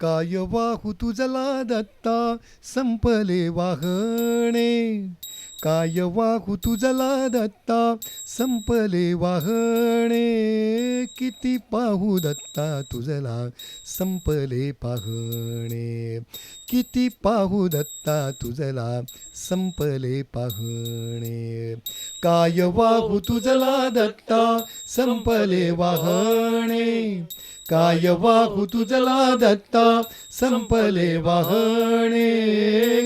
काय वाहू तुझला दत्ता संपले वाहणे. काय वाहू तुझला दत्ता संपले वाहणे. किती पाहू दत्ता तुझला? संपले पाहणे. किती पाहू दत्ता तुझला? संपले पाहणे. काय वाहू तुझला दत्ता संपले वाहणे. काय वाहू तुझला दत्ता संपले वाहणे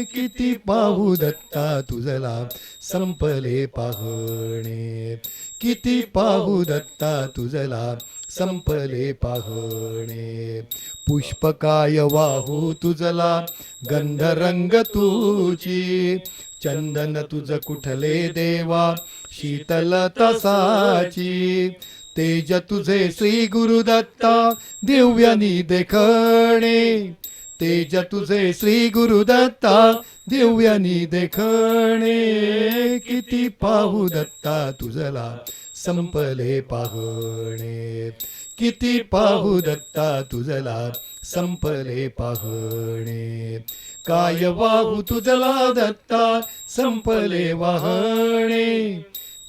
किती पाहू दत्ता तुझला संपले पाहणे किती पाहू दत्ता तुझला संपले पाहणे. पुष्प काय वाहू तुझला गंधरंग तुझी चंदन तुझ कुठले देवा? शीतल तसाची तेज तुझे श्री गुरुदत्ता दिव्यानी देखणे तेज तुझे श्री गुरुदत्ता दिव्यानी देखणे किती पाहू दत्ता तुझला संपले पाहणे. किती पाहू दत्ता तुझला संपले पाहणे. काय वाहू तुझला दत्ता संपले वाहणे.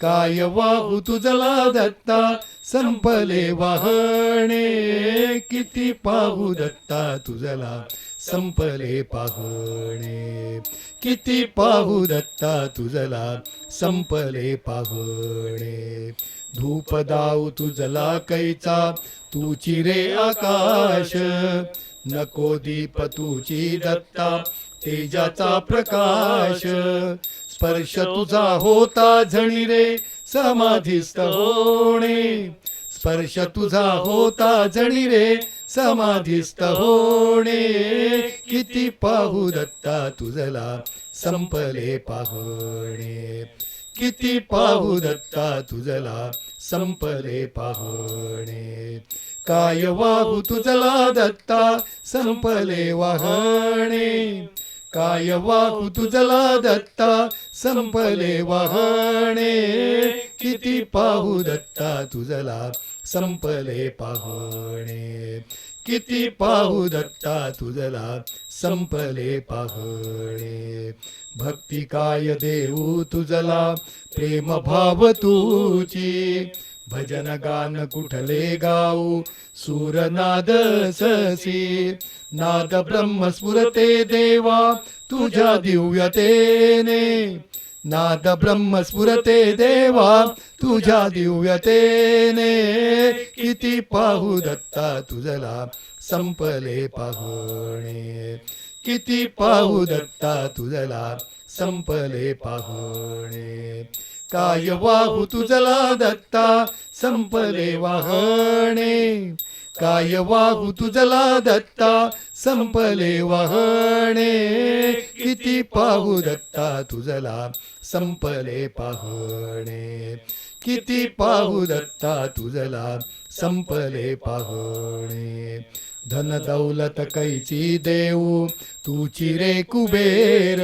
काय वाहू तुझला दत्ता? संपले वाहणे किती पाहू दत्ता तुझला? संपले पाहणे किती पाहू दत्ता तुझला? संपले पाहणे. धूप दाऊ तुझला कैचा? तुची रे आकाश. नको दीप तुची दत्ता तेजाचा प्रकाश. स्पर्श तुझा होता झणी रे समाधीस्थ होणे. स्पर्श तुझा होता झणी रे समाधीस्थ होणे. किती पाहू दत्ता तुझला संपले पाहणे. किती पाहू दत्ता तुझला संपले पाहणे. काय वाहू तुझला दत्ता संपले वाहणे. काय वाहू तुझला दत्ता संपले वाहणे. किती पाहू दत्ता तुझला. संपले पाहणे. किती पाहू दत्ता तुझला. संपले पाहणे. भक्ती काय देऊ तुझला. प्रेम भाव तुची. भजन गान कुठले गाऊ? सूरनाद ससी. नाद ब्रह्म स्फुरते देवा तुझ्या दिव्यतेने. नाद ब्रह्म स्फुरते देवा तुझ्या दिव्यतेने. किती पाहू दत्ता तुझला संपले पाहणे. किती पाहू दत्ता तुझला संपले पाहणे. काय वाहू तुझला दत्ता संपले वाहणे. काय वाहू तुझला दत्ता संपले वाहणे. किती पाहू दत्ता तुझला? संपले पाहणे. किती पाहू दत्ता तुझला? संपले पाहणे. धन दौलत कैची देऊ? तुची रे कुबेर.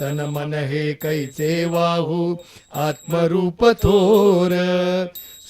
तन मन हे कैचे वाहू? आत्मरूप थोर।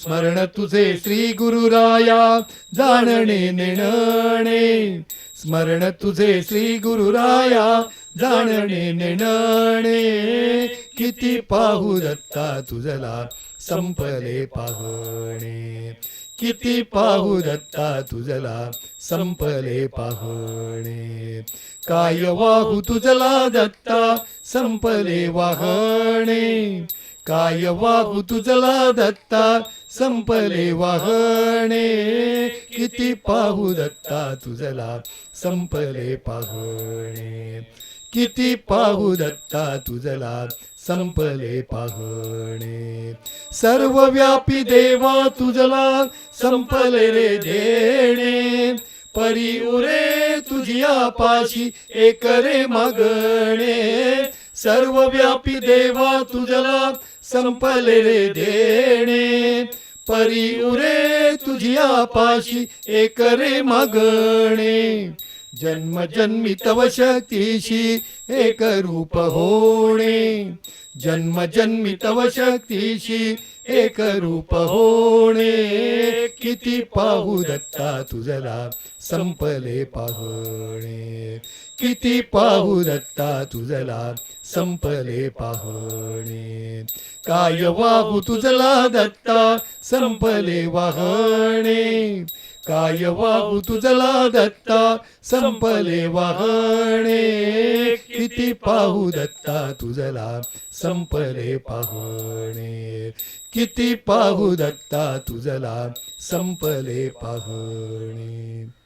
स्मरण तुझे श्री गुरुराया जाणणे नेणणे। स्मरण तुझे श्री गुरुराया जाणणे नेणणे। किती पाहू दत्ता तुझला संपले पाहणे। किती पाहू दत्ता तुझला संपले पाहणे काय वाहू तुझला दत्ता संपले वाहणे. काय वाहू तुझला दत्ता संपले वाहणे. किती पाहू दत्ता तुझला? संपले पाहणे. किती पाहू दत्ता तुझला? संपले पाहणे. सर्व व्यापी देवा तुझला संपले रे देणे. परी उरे तुझिया पाशी एक रे मागणे. सर्व व्यापी देवा तुझला संपले रे देणे. परी उरे तुझिया पाशी एक रे मागणे. जन्म जन्मी तव शक्तीशी एक रूप होणे. जन्म जन्मी तव शक्तीशी एक रूप होणे. किती पाहू दत्ता तुझला संपले पाहणे. किती पाहू दत्ता तुझला संपले पाहणे. काय वाहू तुझला दत्ता संपले वाहणे. काय वाहू तुझला दत्ता संपले वाहणे किती पाहू दत्ता तुझला? संपले पाहणे. किती पाहू दत्ता तुझला? संपले पाहणे.